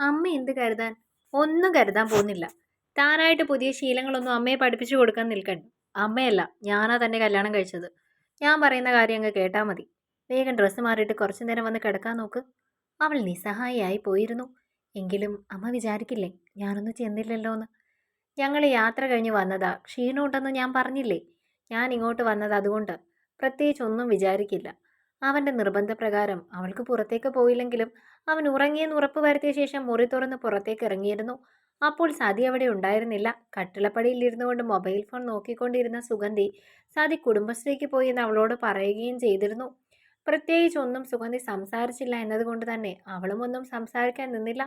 അമ്മ എന്ത് കരുതാൻ? ഒന്നും കരുതാൻ പോകുന്നില്ല. താനായിട്ട് പുതിയ ശീലങ്ങളൊന്നും അമ്മയെ പഠിപ്പിച്ചു കൊടുക്കാൻ നിൽക്കണ്ട. അമ്മയല്ല ഞാനാ തന്നെ കല്യാണം കഴിച്ചത്. ഞാൻ പറയുന്ന കാര്യം അങ്ങ് കേട്ടാൽ മതി. വേഗം ഡ്രസ്സ് മാറിയിട്ട് കുറച്ചു നേരം വന്ന് കിടക്കാൻ നോക്ക്. അവൾ നിസ്സഹായിയായി പോയിരുന്നു. എങ്കിലും അമ്മ വിചാരിക്കില്ലേ ഞാനൊന്നും ചെന്നില്ലല്ലോ എന്ന് ഞങ്ങൾ യാത്ര കഴിഞ്ഞ് വന്നതാ. ക്ഷീണമുണ്ടെന്ന് ഞാൻ പറഞ്ഞില്ലേ? ഞാൻ ഇങ്ങോട്ട് വന്നത് അതുകൊണ്ട്. പ്രത്യേകിച്ചൊന്നും വിചാരിക്കില്ല. അവന്റെ നിർബന്ധപ്രകാരം അവൾക്ക് പുറത്തേക്ക് പോയില്ലെങ്കിലും അവൻ ഉറങ്ങിയെന്ന് ഉറപ്പ് വരുത്തിയ ശേഷം മുറി തുറന്ന് പുറത്തേക്ക് ഇറങ്ങിയിരുന്നു. അപ്പോൾ സതി അവിടെ ഉണ്ടായിരുന്നില്ല. കട്ടിളപ്പടിയിൽ ഇരുന്നുകൊണ്ട് മൊബൈൽ ഫോൺ നോക്കിക്കൊണ്ടിരുന്ന സുഗന്ധി സതി കുടുംബശ്രീക്ക് പോയി എന്ന് അവളോട് പറയുകയും ചെയ്തിരുന്നു. പ്രത്യേകിച്ച് ഒന്നും സുഗന്ധി സംസാരിച്ചില്ല എന്നതുകൊണ്ട് തന്നെ അവളും ഒന്നും സംസാരിക്കാൻ നിന്നില്ല.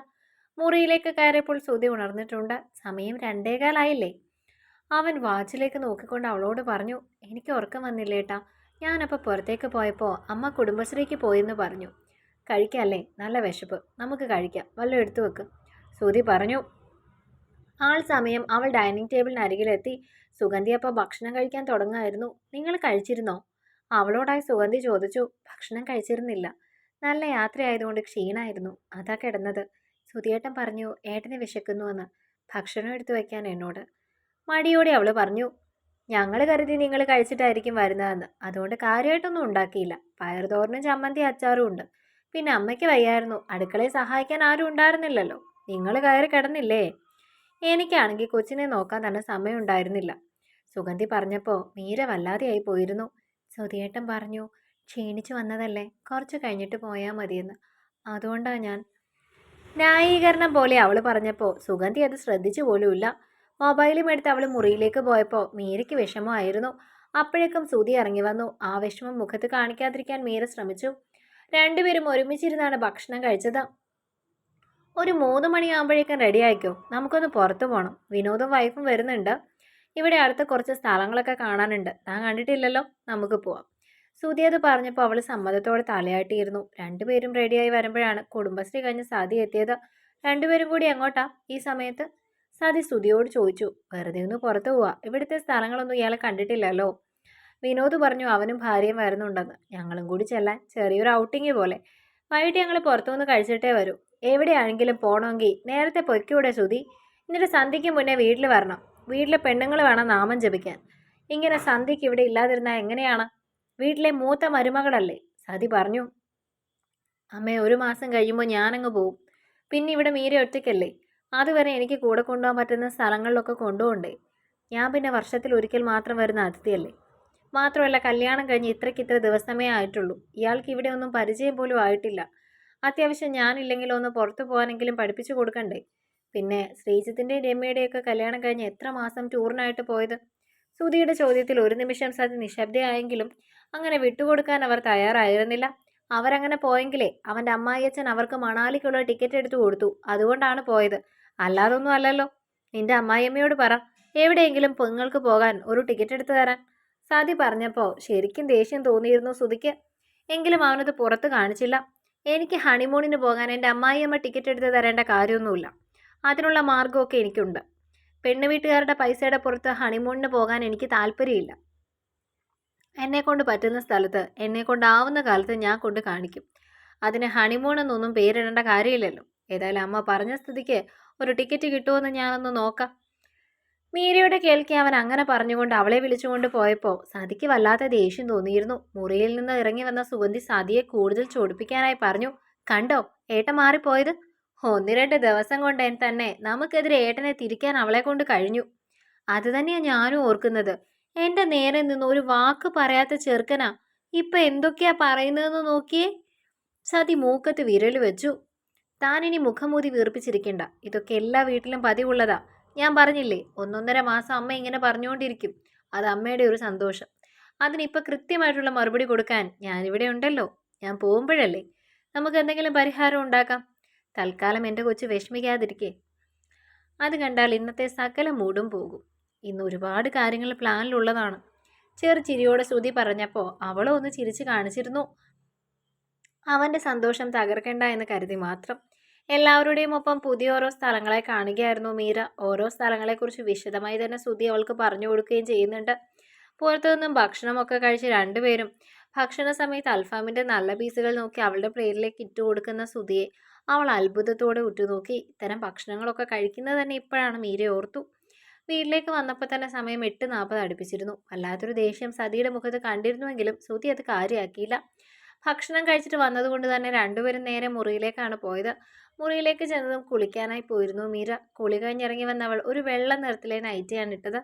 മുറിയിലേക്ക് കയറിയപ്പോൾ സുതി ഉണർന്നിട്ടുണ്ട്. സമയം രണ്ടേകാലായില്ലേ? അവൻ വാച്ചിലേക്ക് നോക്കിക്കൊണ്ട് അവളോട് പറഞ്ഞു എനിക്ക് ഉറക്കം വന്നില്ലേട്ടാ. ഞാനപ്പോൾ പുറത്തേക്ക് പോയപ്പോൾ അമ്മ കുടുംബശ്രീക്ക് പോയെന്ന് പറഞ്ഞു. കഴിക്കല്ലേ? നല്ല വിശപ്പ്. നമുക്ക് കഴിക്കാം. വല്ലതും എടുത്തു വെക്ക്. സുതി പറഞ്ഞു. ആൾ സമയം അവൾ ഡൈനിങ് ടേബിളിന് അരികിലെത്തി. സുഗന്ധി അപ്പോൾ ഭക്ഷണം കഴിക്കാൻ തുടങ്ങായിരുന്നു. നിങ്ങൾ കഴിച്ചിരുന്നോ? അവളോടായി സുഗന്ധി ചോദിച്ചു. ഭക്ഷണം കഴിച്ചിരുന്നില്ല. നല്ല യാത്രയായതുകൊണ്ട് ക്ഷീണമായിരുന്നു അതാ കിടന്നത്. സുധിയേട്ടൻ പറഞ്ഞു. ഏട്ടനെ വിശക്കുന്നുവെന്ന്. ഭക്ഷണം എടുത്തു വയ്ക്കാൻ എന്നോട്. മടിയോടെ അവൾ പറഞ്ഞു. ഞങ്ങൾ കരുതി നിങ്ങൾ കഴിച്ചിട്ടായിരിക്കും വരുന്നതെന്ന്. അതുകൊണ്ട് കാര്യമായിട്ടൊന്നും ഉണ്ടാക്കിയില്ല. പയർതോറിനും ചമ്മന്തി അച്ചാറും ഉണ്ട്. പിന്നെ അമ്മയ്ക്ക് വയ്യായിരുന്നു. അടുക്കളയെ സഹായിക്കാൻ ആരും ഉണ്ടായിരുന്നില്ലല്ലോ. നിങ്ങൾ കയറി കിടന്നില്ലേ? എനിക്കാണെങ്കിൽ കൊച്ചിനെ നോക്കാൻ തന്നെ സമയം ഉണ്ടായിരുന്നില്ല. സുഗന്ധി പറഞ്ഞപ്പോൾ മീര വല്ലാതെയായി പോയിരുന്നു. സുധിയേട്ടൻ പറഞ്ഞു ക്ഷീണിച്ചു വന്നതല്ലേ. കുറച്ച് കഴിഞ്ഞിട്ട് പോയാൽ മതിയെന്ന്. അതുകൊണ്ടാണ് ഞാൻ. ന്യായീകരണം പോലെ അവൾ പറഞ്ഞപ്പോൾ സുഗന്ധി അത് ശ്രദ്ധിച്ചു പോലുമില്ല. മൊബൈലും എടുത്ത് അവൾ മുറിയിലേക്ക് പോയപ്പോൾ മീരയ്ക്ക് വിഷമമായിരുന്നു. അപ്പോഴേക്കും സുതി ഇറങ്ങി വന്നു. ആ വിഷമം മുഖത്ത് കാണിക്കാതിരിക്കാൻ മീര ശ്രമിച്ചു. രണ്ടുപേരും ഒരുമിച്ചിരുന്നാണ് ഭക്ഷണം കഴിച്ചത്. ഒരു മൂന്ന് മണിയാകുമ്പോഴേക്കും റെഡി ആയിക്കോ? നമുക്കൊന്ന് പുറത്തു പോകണം വിനോദും വൈഫും വരുന്നുണ്ട്. ഇവിടെ അടുത്ത കുറച്ച് സ്ഥലങ്ങളൊക്കെ കാണാനുണ്ട്. താൻ കണ്ടിട്ടില്ലല്ലോ? നമുക്ക് പോവാം. സുതി അത് പറഞ്ഞപ്പോൾ അവൾ സമ്മതത്തോടെ തലയാട്ടിയിരുന്നു. രണ്ടുപേരും റെഡിയായി വരുമ്പോഴാണ് കുടുംബശ്രീ കഴിഞ്ഞ് സാധി എത്തിയത്. രണ്ടുപേരും കൂടി എങ്ങോട്ടാ ഈ സമയത്ത്? സാധി സ്തുതിയോട് ചോദിച്ചു വെറുതെ ഒന്ന് പുറത്തു പോവാ. ഇവിടുത്തെ സ്ഥലങ്ങളൊന്നും ഇയാളെ കണ്ടിട്ടില്ലല്ലോ. വിനോദ് പറഞ്ഞു അവനും ഭാര്യയും വരുന്നുണ്ടെന്ന്. ഞങ്ങളും കൂടി ചെല്ലാൻ ചെറിയൊരു ഔട്ടിങ് പോലെ. വൈകിട്ട് ഞങ്ങൾ പുറത്തുനിന്ന് കഴിച്ചിട്ടേ വരൂ. എവിടെയാണെങ്കിലും പോകണമെങ്കിൽ നേരത്തെ പൊയ്ക്കൂടെ ശ്രുതി എന്നിട്ട് സന്ധ്യയ്ക്ക് മുന്നേ വീട്ടിൽ വരണം. വീട്ടിലെ പെണ്ണുങ്ങൾ വേണം നാമം ജപിക്കാൻ. ഇങ്ങനെ സന്ധ്യയ്ക്ക് ഇവിടെ ഇല്ലാതിരുന്നാൽ എങ്ങനെയാണ്? വീട്ടിലെ മൂത്ത മരുമകളല്ലേ? സതി പറഞ്ഞു അമ്മേ ഒരു മാസം കഴിയുമ്പോൾ ഞാനങ്ങ് പോവും. പിന്നെ ഇവിടെ മീര ഒറ്റയ്ക്കല്ലേ? അതുവരെ എനിക്ക് കൂടെ കൊണ്ടുപോകാൻ പറ്റുന്ന സ്ഥലങ്ങളിലൊക്കെ കൊണ്ടുപോകണ്ടേ? ഞാൻ പിന്നെ വർഷത്തിൽ ഒരിക്കൽ മാത്രം വരുന്ന അതിഥിയല്ലേ? മാത്രമല്ല കല്യാണം കഴിഞ്ഞ് ഇത്രയ്ക്ക് ഇത്ര ദിവസമേ ആയിട്ടുള്ളൂ. ഇയാൾക്ക് ഇവിടെ ഒന്നും പരിചയം പോലും ആയിട്ടില്ല. അത്യാവശ്യം ഞാനില്ലെങ്കിൽ ഒന്ന് പുറത്തു പോകാനെങ്കിലും പഠിപ്പിച്ചു കൊടുക്കണ്ടേ? പിന്നെ ശ്രീജിത്തിന്റെയും രമ്യയുടെയൊക്കെ കല്യാണം കഴിഞ്ഞ് എത്ര മാസം ടൂറിനായിട്ട് പോയത്? സുധിയുടെ ചോദ്യത്തിൽ ഒരു നിമിഷം സതി നിശബ്ദയായെങ്കിലും അങ്ങനെ വിട്ടുകൊടുക്കാൻ അവർ തയ്യാറായിരുന്നില്ല. അവരങ്ങനെ പോയെങ്കിലേ അവന്റെ അമ്മായിയച്ഛൻ അവർക്ക് മണാലിക്കുള്ള ടിക്കറ്റ് എടുത്തു കൊടുത്തു. അതുകൊണ്ടാണ് പോയത്. അല്ലാതൊന്നും അല്ലല്ലോ. നിന്റെ അമ്മായിയമ്മയോട് പറ. എവിടെയെങ്കിലും പെങ്ങൾക്ക് പോകാൻ ഒരു ടിക്കറ്റ് എടുത്തു തരാൻ. സാദി പറഞ്ഞപ്പോൾ ശരിക്കും ദേഷ്യം തോന്നിയിരുന്നു സുധിക്ക്. എങ്കിലും അവനത് പുറത്ത് കാണിച്ചില്ല. എനിക്ക് ഹണിമൂണിന് പോകാൻ എന്റെ അമ്മായിയമ്മ ടിക്കറ്റ് എടുത്ത് തരേണ്ട കാര്യമൊന്നുമില്ല. അതിനുള്ള മാർഗമൊക്കെ എനിക്കുണ്ട്. പെണ്ണു വീട്ടുകാരുടെ പൈസയുടെ പുറത്ത് ഹണിമൂണിന് പോകാൻ എനിക്ക് താല്പര്യമില്ല. എന്നെ കൊണ്ട് പറ്റുന്ന സ്ഥലത്ത് എന്നെ കൊണ്ടാവുന്ന കാലത്ത് ഞാൻ കൊണ്ട് കാണിക്കും. അതിന് ഹണിമൂൺ എന്നൊന്നും പേരിടേണ്ട കാര്യമില്ലല്ലോ. ഏതായാലും അമ്മ പറഞ്ഞ സ്ഥിതിക്ക് ഒരു ടിക്കറ്റ് കിട്ടുമെന്ന് ഞാനൊന്ന് നോക്കാം. മീരയുടെ കേൾക്കി അവൻ അങ്ങനെ പറഞ്ഞുകൊണ്ട് അവളെ വിളിച്ചുകൊണ്ട് പോയപ്പോൾ സതിക്ക് വല്ലാത്ത ദേഷ്യം തോന്നിയിരുന്നു. മുറിയിൽ നിന്ന് ഇറങ്ങി വന്ന സുഗന്ധി സതിയെ കൂടുതൽ ചൊടിപ്പിക്കാനായി പറഞ്ഞു കണ്ടോ ഏട്ട മാറിപ്പോയത്? ഒന്ന് രണ്ട് ദിവസം കൊണ്ട് തന്നെ നമുക്കെതിരെ ഏട്ടനെ തിരിക്കാൻ അവളെ കൊണ്ട് കഴിഞ്ഞു. അത് തന്നെയാണ് ഞാനും ഓർക്കുന്നത്. എന്റെ നേരെ നിന്ന് ഒരു വാക്ക് പറയാത്ത ചെറുക്കനാ. ഇപ്പൊ എന്തൊക്കെയാ പറയുന്നതെന്ന് നോക്കിയേ? സതി മൂക്കത്ത് വിരൽ വെച്ചു. താൻ ഇനി മുഖംമൂതി വീർപ്പിച്ചിരിക്കണ്ട. ഇതൊക്കെ എല്ലാ വീട്ടിലും പതിവുള്ളതാ. ഞാൻ പറഞ്ഞില്ലേ ഒന്നൊന്നര മാസം അമ്മ ഇങ്ങനെ പറഞ്ഞുകൊണ്ടിരിക്കും. അത് അമ്മയുടെ ഒരു സന്തോഷം. അതിനിപ്പോൾ കൃത്യമായിട്ടുള്ള മറുപടി കൊടുക്കാൻ ഞാനിവിടെ ഉണ്ടല്ലോ. ഞാൻ പോകുമ്പോഴല്ലേ? നമുക്ക് എന്തെങ്കിലും പരിഹാരം ഉണ്ടാക്കാം. തൽക്കാലം എന്റെ കൊച്ചു വിഷമിക്കാതിരിക്കേ. അത് കണ്ടാൽ ഇന്നത്തെ സകല മൂടും പോകും. ഇന്ന് ഒരുപാട് കാര്യങ്ങൾ പ്ലാനിലുള്ളതാണ്. ചെറു ചിരിയോടെ ശ്രുതി പറഞ്ഞപ്പോൾ അവളൊന്ന് ചിരിച്ച് കാണിച്ചിരുന്നു. അവന്റെ സന്തോഷം തകർക്കണ്ട എന്ന് കരുതി മാത്രം. എല്ലാവരുടെയും ഒപ്പം പുതിയ ഓരോ സ്ഥലങ്ങളെ കാണുകയായിരുന്നു മീര. ഓരോ സ്ഥലങ്ങളെക്കുറിച്ച് വിശദമായി തന്നെ ശ്രുതി അവൾക്ക് പറഞ്ഞു കൊടുക്കുകയും ചെയ്യുന്നുണ്ട്. പുറത്തു നിന്നും ഭക്ഷണമൊക്കെ കഴിച്ച് രണ്ടുപേരും ഭക്ഷണ സമയത്ത് അൽഫാമിന്റെ നല്ല പീസുകൾ നോക്കി അവളുടെ പ്ലേറ്റിലേക്ക് ഇട്ടു കൊടുക്കുന്ന സുധിയെ അവൾ അത്ഭുതത്തോടെ ഉറ്റുനോക്കി. ഇത്തരം ഭക്ഷണങ്ങളൊക്കെ കഴിക്കുന്നത് തന്നെ ഇപ്പോഴാണ് മീര ഓർത്തു. വീട്ടിലേക്ക് വന്നപ്പോൾ തന്നെ സമയം എട്ട് നാൽപ്പത് അടുപ്പിച്ചിരുന്നു. വല്ലാത്തൊരു ദേഷ്യം സതിയുടെ മുഖത്ത് കണ്ടിരുന്നുവെങ്കിലും സുതി അത് കാര്യമാക്കിയില്ല. ഭക്ഷണം കഴിച്ചിട്ട് വന്നതുകൊണ്ട് തന്നെ രണ്ടുപേരും നേരെ മുറിയിലേക്കാണ് പോയത്. മുറിയിലേക്ക് ചെന്നതും കുളിക്കാനായി പോയിരുന്നു മീര. കുളി കഴിഞ്ഞിറങ്ങി വന്നവൾ ഒരു വെള്ള നിറത്തിലെ നൈറ്റിയാണ് ഇട്ടത്.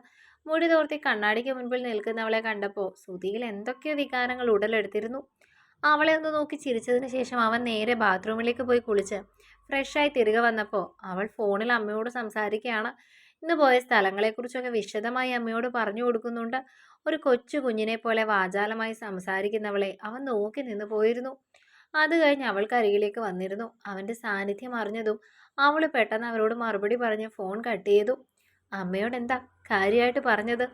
മുടി തോർത്തി കണ്ണാടിക്ക് മുൻപിൽ നിൽക്കുന്നവളെ കണ്ടപ്പോൾ സുധിയിൽ എന്തൊക്കെയോ വികാരങ്ങൾ ഉടലെടുത്തിരുന്നു. അവളെ ഒന്ന് നോക്കി ചിരിച്ചതിന് ശേഷം അവൻ നേരെ ബാത്റൂമിലേക്ക് പോയി കുളിച്ച് ഫ്രഷായി തിരികെ വന്നപ്പോൾ അവൾ ഫോണിൽ അമ്മയോട് സംസാരിക്കുകയാണ്. ഇന്ന് പോയ സ്ഥലങ്ങളെക്കുറിച്ചൊക്കെ വിശദമായി അമ്മയോട് പറഞ്ഞു കൊടുക്കുന്നുണ്ട്. ഒരു കൊച്ചു കുഞ്ഞിനെ പോലെ വാചാലമായി സംസാരിക്കുന്നവളെ അവൻ നോക്കി നിന്ന് പോയിരുന്നു. അത് കഴിഞ്ഞ് അവൾക്ക് അരികിലേക്ക് വന്നിരുന്നു. അവന്റെ സാന്നിധ്യം അറിഞ്ഞതും അവൾ പെട്ടെന്ന് അവരോട് മറുപടി പറഞ്ഞ് ഫോൺ കട്ട് ചെയ്തു. അമ്മയോട് എന്താ കാര്യമായിട്ട് പറഞ്ഞത്?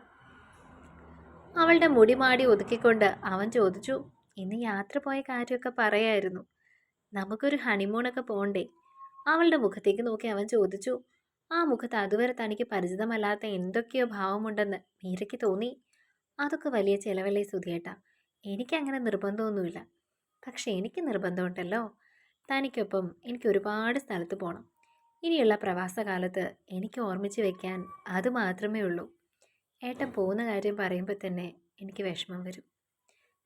അവളുടെ മുടി മാടി ഒതുക്കിക്കൊണ്ട് അവൻ ചോദിച്ചു. ഇന്ന് യാത്ര പോയ കാര്യമൊക്കെ പറയായിരുന്നു. നമുക്കൊരു ഹണിമൂണൊക്കെ പോണ്ടേ? അവളുടെ മുഖത്തേക്ക് നോക്കി അവൻ ചോദിച്ചു. ആ മുഖത്ത് അതുവരെ തനിക്ക് പരിചിതമല്ലാത്ത എന്തൊക്കെയോ ഭാവമുണ്ടെന്ന് മീരയ്ക്ക് തോന്നി. അതൊക്കെ വലിയ ചിലവല്ലേ സുധിയേട്ട. എനിക്കങ്ങനെ നിർബന്ധമൊന്നുമില്ല. പക്ഷെ എനിക്ക് നിർബന്ധമുണ്ടല്ലോ. തനിക്കൊപ്പം എനിക്ക് ഒരുപാട് സ്ഥലത്ത് പോകണം ഇനിയുള്ള പ്രവാസകാലത്ത് എനിക്ക് ഓർമ്മിച്ച് വെക്കാൻ അത് മാത്രമേ ഉള്ളൂ. ഏട്ടൻ പോകുന്ന കാര്യം പറയുമ്പോൾ തന്നെ എനിക്ക് വിഷമം വരും.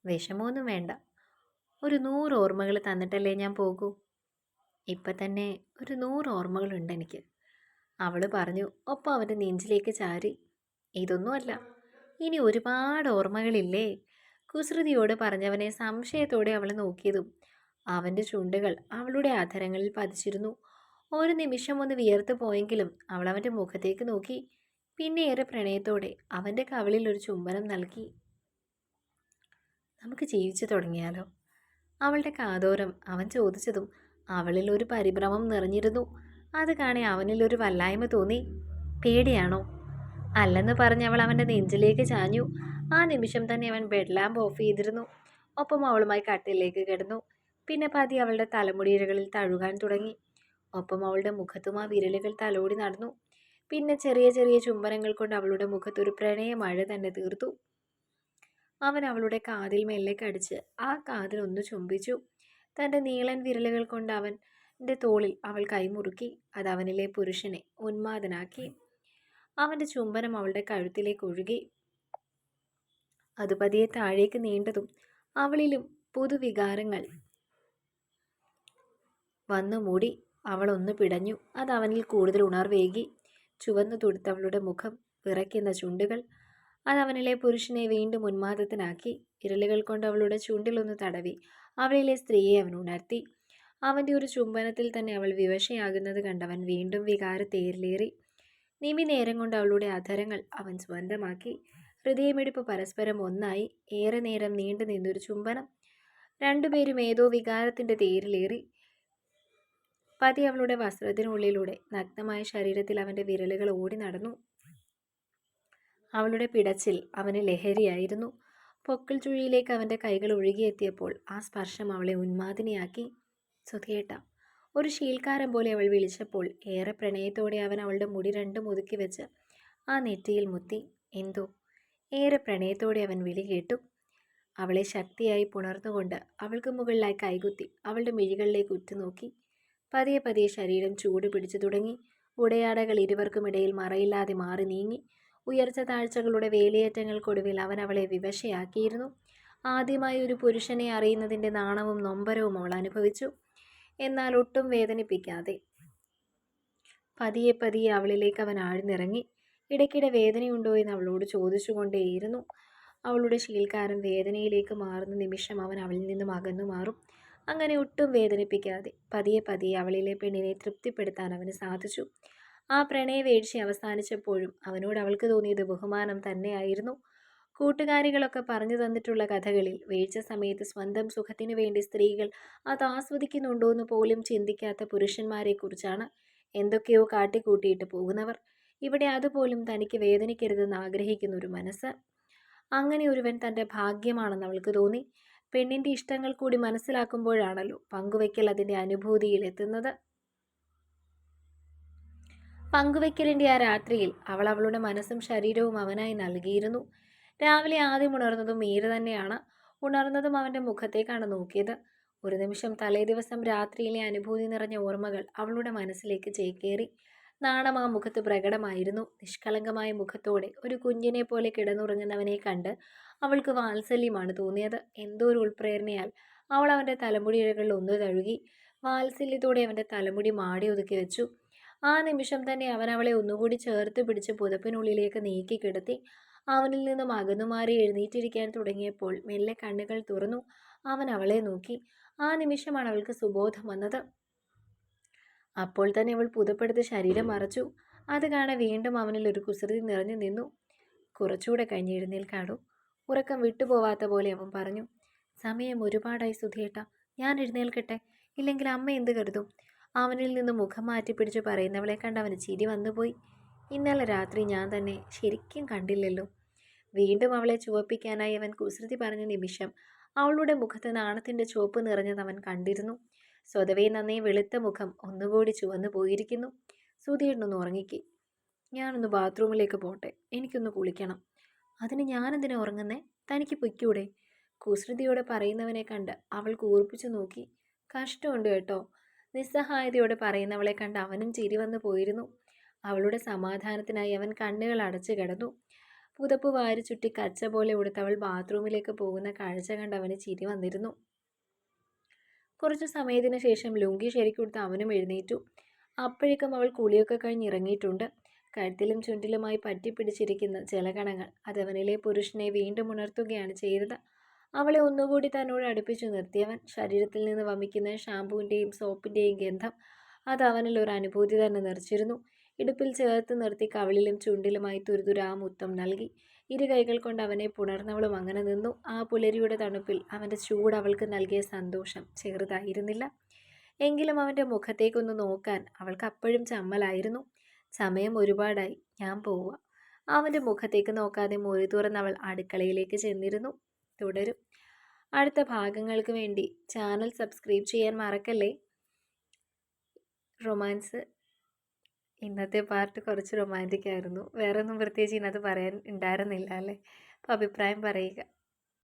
വിഷമമൊന്നും വേണ്ട. ഒരു നൂറ് ഓർമ്മകൾ തന്നിട്ടല്ലേ ഞാൻ പോകൂ? ഇപ്പം തന്നെ ഒരു നൂറ് ഓർമ്മകളുണ്ട് എനിക്ക്. അവൾ പറഞ്ഞു ഒപ്പം അവന്റെ നെഞ്ചിലേക്ക് ചാരി. ഇതൊന്നുമല്ല. ഇനി ഒരുപാട് ഓർമ്മകളില്ലേ? കുസൃതിയോട് പറഞ്ഞവനെ സംശയത്തോടെ അവൾ നോക്കിയതും അവന്റെ ചുണ്ടുകൾ അവളുടെ ആധരങ്ങളിൽ പതിച്ചിരുന്നു. ഒരു നിമിഷം ഒന്ന് വിയർത്ത് പോയെങ്കിലും അവൾ അവന്റെ മുഖത്തേക്ക് നോക്കി. പിന്നെ ഏറെ പ്രണയത്തോടെ അവന്റെ കവിളിൽ ഒരു ചുംബനം നൽകി. നമുക്ക് ജീവിച്ചു തുടങ്ങിയാലോ? അവളുടെ കാതോരം അവൻ ചോദിച്ചതും അവളിൽ ഒരു പരിഭ്രമം നിറഞ്ഞിരുന്നു. അത് കാണി അവനിലൊരു വല്ലായ്മ തോന്നി. പേടിയാണോ? അല്ലെന്ന് പറഞ്ഞ് അവൾ അവന്റെ നെഞ്ചിലേക്ക് ചാഞ്ഞു. ആ നിമിഷം തന്നെ അവൻ ബെഡ് ലാമ്പ് ഓഫ് ചെയ്തിരുന്നു. ഒപ്പം അവളുമായി കട്ടിലേക്ക് കിടന്നു. പിന്നെ പതി അവളുടെ തലമുടിയിരകളിൽ തഴുകാൻ തുടങ്ങി. ഒപ്പം അവളുടെ മുഖത്തും ആ വിരലുകൾ തലോടി നടന്നു. പിന്നെ ചെറിയ ചെറിയ ചുംബനങ്ങൾ കൊണ്ട് അവളുടെ മുഖത്തൊരു പ്രണയ മഴ തന്നെ തീർത്തു. അവൻ അവളുടെ കാതിൽ മെല്ലെ കടിച്ച് ആ കാതിൽ ഒന്ന് ചുംബിച്ചു. തന്റെ നീളൻ വിരലുകൾ കൊണ്ട് അവന്റെ തോളിൽ അവൾ കൈമുറുക്കി അത് അവനിലെ പുരുഷനെ ഉന്മാദനാക്കി. അവന്റെ ചുംബനം അവളുടെ കഴുത്തിലേക്ക് ഒഴുകി. അത് പതിയെ താഴേക്ക് നീണ്ടതും അവളിലും പുതുവികാരങ്ങൾ വന്നു മൂടി. അവളൊന്ന് പിടഞ്ഞു. അത് അവനിൽ കൂടുതൽ ഉണർവേകി. ചുവന്നു തുടുത്തവളുടെ മുഖം വിറയ്ക്കുന്ന ചുണ്ടുകൾ. അത് അവനിലെ പുരുഷനെ വീണ്ടും ഉന്മാദത്തിനാക്കി. വിരലുകൾ കൊണ്ട് അവളുടെ ചുണ്ടിലൊന്ന് തടവി. അവളിലെ സ്ത്രീയെ അവൻ ഉണർത്തി. അവന്റെ ഒരു ചുംബനത്തിൽ തന്നെ അവൾ വിവശയാകുന്നത് കണ്ടവൻ വീണ്ടും വികാരത്തേരിലേറി നിമി നേരം കൊണ്ട് അവളുടെ അധരങ്ങൾ അവൻ സ്വന്തമാക്കി. ഹൃദയമിടിപ്പ് പരസ്പരം ഒന്നായി. ഏറെ നേരം നീണ്ടു നിന്നൊരു ചുംബനം. രണ്ടുപേരും ഏതോ വികാരത്തിന്റെ തേരിലേറി. പതി അവളുടെ വസ്ത്രത്തിനുള്ളിലൂടെ നഗ്നമായ ശരീരത്തിൽ അവന്റെ വിരലുകൾ ഓടി നടന്നു. അവളുടെ പിടച്ചിൽ അവന് ലഹരിയായിരുന്നു. പൊക്കിൾ ചുഴിയിലേക്ക് അവന്റെ കൈകൾ ഒഴുകിയെത്തിയപ്പോൾ ആ സ്പർശം അവളെ ഉന്മാദിനിയാക്കി. സുധിയേട്ട ഒരു ശീൽക്കാരൻ പോലെ അവൾ വിളിച്ചപ്പോൾ ഏറെ പ്രണയത്തോടെ അവൻ അവളുടെ മുടി രണ്ടും ഒതുക്കി വെച്ച് ആ നെറ്റിയിൽ മുത്തി. എന്തോ? ഏറെ പ്രണയത്തോടെ അവൻ വിളി കേട്ടു. അവളെ ശക്തിയായി പുണർന്നുകൊണ്ട് അവൾക്ക് മുകളിലായി കൈകുത്തി അവളുടെ മിഴികളിലേക്ക് ഉറ്റുനോക്കി. പതിയെ പതിയെ ശരീരം ചൂട് പിടിച്ചു തുടങ്ങി. ഉടയാടകൾ ഇരുവർക്കുമിടയിൽ മറയില്ലാതെ മാറി നീങ്ങി. ഉയർച്ച താഴ്ചകളുടെ വേലിയേറ്റങ്ങൾക്കൊടുവിൽ അവൻ അവളെ വിവശയാക്കിയിരുന്നു. ആദ്യമായി ഒരു പുരുഷനെ അറിയുന്നതിന്റെ നാണവും നൊമ്പരവും അവൾ അനുഭവിച്ചു. എന്നാൽ ഒട്ടും വേദനിപ്പിക്കാതെ. പതിയെ പതിയെ അവളിലേക്ക് അവൻ ആഴ്ന്നിറങ്ങി. ഇടയ്ക്കിടെ വേദനയുണ്ടോ എന്ന് അവളോട് ചോദിച്ചുകൊണ്ടേയിരുന്നു. അവളുടെ ശീൽക്കാരൻ വേദനയിലേക്ക് മാറുന്ന നിമിഷം അവൻ അവളിൽ നിന്നും അകന്നു മാറും. അങ്ങനെ ഒട്ടും വേദനിപ്പിക്കാതെ പതിയെ പതിയെ അവളിലെ പെണ്ണിനെ തൃപ്തിപ്പെടുത്താൻ അവന് സാധിച്ചു. ആ പ്രണയവേഴ്ച അവസാനിച്ചപ്പോഴും അവനോട് അവൾക്ക് തോന്നിയത് ബഹുമാനം തന്നെയായിരുന്നു. കൂട്ടുകാരികളൊക്കെ പറഞ്ഞു തന്നിട്ടുള്ള കഥകളിൽ വീഴ്ച സമയത്ത് സ്വന്തം സുഖത്തിനു വേണ്ടി സ്ത്രീകൾ അത് ആസ്വദിക്കുന്നുണ്ടോയെന്ന് പോലും ചിന്തിക്കാത്ത പുരുഷന്മാരെക്കുറിച്ചാണ് എന്തൊക്കെയോ കാട്ടിക്കൂട്ടിയിട്ട് പോകുന്നവർ. ഇവിടെ അതുപോലും തനിക്ക് വേദനിക്കരുതെന്ന് ആഗ്രഹിക്കുന്ന ഒരു മനസ്സ്. അങ്ങനെ ഒരുവൻ തന്റെ ഭാഗ്യമാണെന്ന് അവൾക്ക് തോന്നി. പെണ്ണിന്റെ ഇഷ്ടങ്ങൾ കൂടി മനസ്സിലാക്കുമ്പോഴാണല്ലോ പങ്കുവയ്ക്കൽ അതിന്റെ അനുഭൂതിയിൽ എത്തുന്നത്. പങ്കുവയ്ക്കലിന്റെ ആ രാത്രിയിൽ അവൾ അവളുടെ മനസ്സും ശരീരവും അവനായി നൽകിയിരുന്നു. രാവിലെ ആദ്യം ഉണർന്നതും മീര തന്നെയാണ് ഉണർന്നതും അവന്റെ മുഖത്തേക്കാണ് നോക്കിയത്. ഒരു നിമിഷം തലേ ദിവസം രാത്രിയിലെ അനുഭൂതി നിറഞ്ഞ ഓർമ്മകൾ അവളുടെ മനസ്സിലേക്ക് ചേക്കേറി. നാണം ആ മുഖത്ത് പ്രകടമായിരുന്നു. നിഷ്കളങ്കമായ മുഖത്തോടെ ഒരു കുഞ്ഞിനെ പോലെ കിടന്നുറങ്ങുന്നവനെ കണ്ട് അവൾക്ക് വാത്സല്യമാണ് തോന്നിയത്. എന്തോ ഒരു ഉൾപ്രേരണയാൽ അവൾ അവന്റെ തലമുടിയിഴകളിൽ ഒന്ന് തഴുകി വാത്സല്യത്തോടെ അവന്റെ തലമുടി മാടി ഒതുക്കി വെച്ചു. ആ നിമിഷം തന്നെ അവൻ അവളെ ഒന്നുകൂടി ചേർത്ത് പിടിച്ച് പുതപ്പിനുള്ളിലേക്ക് നീക്കി കിടത്തി. അവനിൽ നിന്നും അകന്നുമാറി എഴുന്നേറ്റിരിക്കാൻ തുടങ്ങിയപ്പോൾ മെല്ലെ കണ്ണുകൾ തുറന്നു. അവൻ അവളെ നോക്കി. ആ നിമിഷമാണ് അവൾക്ക് സുബോധം വന്നത്. അപ്പോൾ തന്നെ അവൾ പുതപ്പെടുത്ത് ശരീരം മറച്ചു. അത് കാണാൻ വീണ്ടും അവനിൽ ഒരു കുസൃതി നിറഞ്ഞു നിന്നു. കുറച്ചുകൂടെ കഴിഞ്ഞ് എഴുന്നേൽക്കാടു ഉറക്കം വിട്ടുപോവാത്ത പോലെ അവൻ പറഞ്ഞു. സമയം ഒരുപാടായി സുധിയേട്ട ഞാൻ എഴുന്നേൽക്കട്ടെ. ഇല്ലെങ്കിൽ അമ്മ എന്ത് കരുതും? അവനിൽ നിന്ന് മുഖം മാറ്റി പിടിച്ച് പറയുന്നവളെ കണ്ട് അവന് ചിരി വന്നുപോയി. ഇന്നലെ രാത്രി ഞാൻ തന്നെ ശരിക്കും കണ്ടില്ലല്ലോ. വീണ്ടും അവളെ ചുവപ്പിക്കാനായി അവൻ കുസൃതി പറഞ്ഞ നിമിഷം അവളുടെ മുഖത്ത് നാണത്തിന്റെ ചുവപ്പ് നിറഞ്ഞത് അവൻ കണ്ടിരുന്നു. സ്വതവേ നന്നേ വെളുത്ത മുഖം ഒന്നുകൂടി ചുവന്നു പോയിരിക്കുന്നു. സുധീരനൊന്ന് ഉറങ്ങിക്ക്. ഞാനൊന്ന് ബാത്റൂമിലേക്ക് പോട്ടെ. എനിക്കൊന്ന് കുളിക്കണം. അതിന് ഞാനെന്തിനാ ഉറങ്ങുന്നേ? തനിക്ക് പൊയ്ക്കൂടെ? കുസൃതിയോടെ പറയുന്നവനെ കണ്ട് അവൾ കൂർപ്പിച്ചു നോക്കി. കഷ്ടമുണ്ട് കേട്ടോ. നിസ്സഹായതയോടെ പറയുന്നവളെ കണ്ട് അവനും ചിരി വന്നു പോയിരുന്നു. അവളുടെ സമാധാനത്തിനായി അവൻ കണ്ണുകൾ അടച്ചു കിടന്നു. പുതപ്പ് വാരി ചുറ്റി കച്ച പോലെ ഉടുത്തവൾ ബാത്റൂമിലേക്ക് പോകുന്ന കാഴ്ച കണ്ട് അവന് ചിരി വന്നിരുന്നു. കുറച്ചു സമയത്തിന് ശേഷം ലുങ്കി ശരിക്കൊടുത്ത് അവനും എഴുന്നേറ്റു. അപ്പോഴേക്കും അവൾ കുളിയൊക്കെ കഴിഞ്ഞ് ഇറങ്ങിയിട്ടുണ്ട്. കഴുത്തിലും ചുണ്ടിലുമായി പറ്റിപ്പിടിച്ചിരിക്കുന്ന ജലകണങ്ങൾ അതവനിലെ പുരുഷനെ വീണ്ടും ഉണർത്തുകയാണ് ചെയ്തത്. അവളെ ഒന്നുകൂടി തന്നോട് അടുപ്പിച്ചു നിർത്തിയവൻ ശരീരത്തിൽ നിന്ന് വമിക്കുന്ന ഷാമ്പുവിന്റെയും സോപ്പിന്റെയും ഗന്ധം അത് അവനിൽ ഒരു അനുഭൂതി തന്നെ നിറച്ചിരുന്നു. ഇടുപ്പിൽ ചേർത്ത് നിർത്തി കവിളിലും ചുണ്ടിലുമായി തുരുതുരാ മുത്തം നൽകി. ഇരു കൈകൾ കൊണ്ട് അവനെ പുണർന്നവളും അങ്ങനെ നിന്നു. ആ പുലരിയുടെ തണുപ്പിൽ അവന്റെ ചൂട് അവൾക്ക് നൽകിയ സന്തോഷം ചെറുതായിരുന്നില്ല. എങ്കിലും അവന്റെ മുഖത്തേക്കൊന്ന് നോക്കാൻ അവൾക്ക് അപ്പോഴും ചമ്മലായിരുന്നു. സമയം ഒരുപാടായി. ഞാൻ പോവുക. അവന്റെ മുഖത്തേക്ക് നോക്കാതെ മൊഴി തുറന്ന് അവൾ അടുക്കളയിലേക്ക് ചെന്നിരുന്നു. തുടരും. അടുത്ത ഭാഗങ്ങൾക്ക് വേണ്ടി ചാനൽ സബ്സ്ക്രൈബ് ചെയ്യാൻ മറക്കല്ലേ? റൊമാൻസ് ഇന്നത്തെ പാർട്ട് കുറച്ച് റൊമാന്റിക് ആയിരുന്നു. വേറെ ഒന്നും പ്രത്യേകിച്ച് ഇതിനകത്ത് പറയാൻ ഉണ്ടായിരുന്നില്ല അല്ലേ? അപ്പോൾ അഭിപ്രായം പറയുക.